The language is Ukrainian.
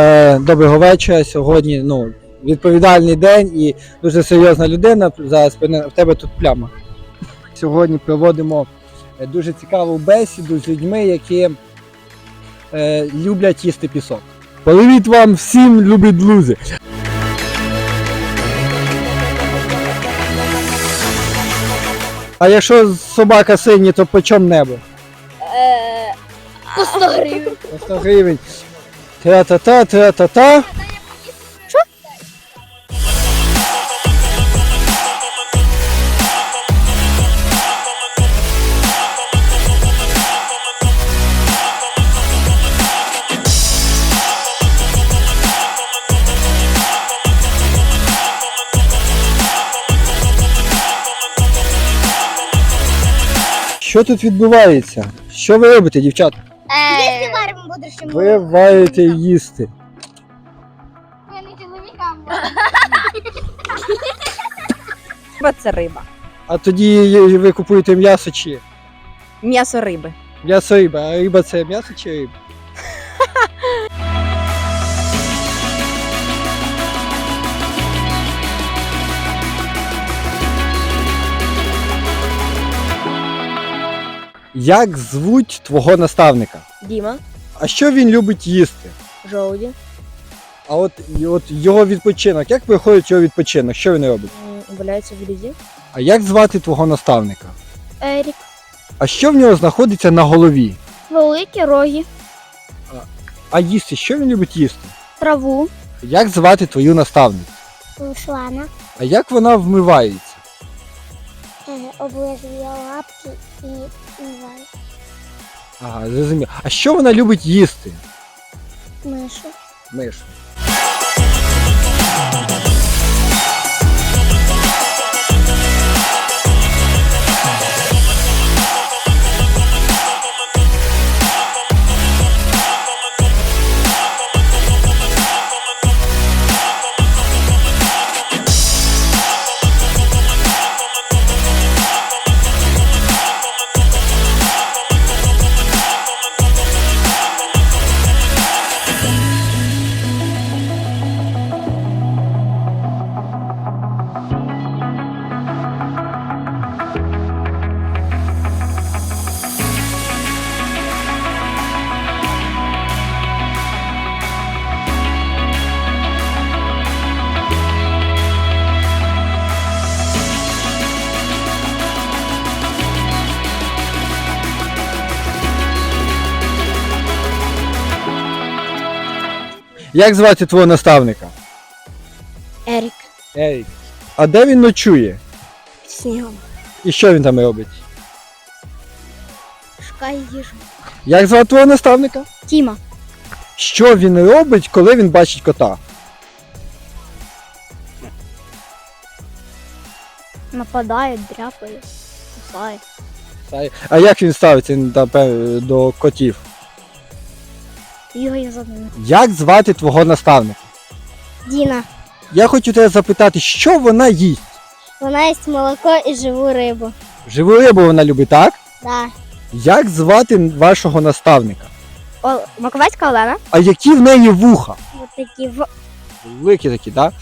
Е, Доброго вечора. Сьогодні ну, відповідальний день і дуже серйозна людина. Зараз в тебе тут пляма. Сьогодні проводимо е, дуже цікаву бесіду з людьми, які е, люблять їсти пісок. Привіт вам всім, любі друзі! А якщо собака сині, то по чому небо? Е, По 100 гривень. По 100 гривень. Тра-та-та, тра-та-та. Що тут відбувається? Що ви робите, дівчата? Якщо варимо будеш Ви варите їсти. Я не чоловікам. Риба це риба. А тоді ви купуєте м'ясо чи М'ясо риби. м'ясо риба, а риба це м'ясо чи риба? Як звуть твого наставника? Діма, А що він любить їсти? жовді, А от, і от його відпочинок, як виходить його відпочинок? Що він робить? валяється в лізі. А як звати твого наставника? Ерік. А що в нього знаходиться на голові? Великі роги. А їсти, що він любить їсти? Траву. Як звати твою наставницю? Руслана. А як вона вмивається? Облизує лапки і вай. Ага, зрозумів. А що вона любить їсти? Мишу. Мишу. Як звати твого наставника? Ерік. Ерік. А де він ночує? Снігом. І що він там робить? Шукає їжу. Як звати твого наставника? Тіма. Що він робить, коли він бачить кота? Нападає, дряпає, кусає. А як він ставиться напевно, до котів? Бігає я ними. Як звати твого наставника? Діна. Я хочу тебе запитати, що вона їсть? Вона їсть молоко і живу рибу. Живу рибу вона любить, так? Да. Як звати вашого наставника? О, Маковецька Олена. А які в неї вуха? Ось такі в... Великі такі, так?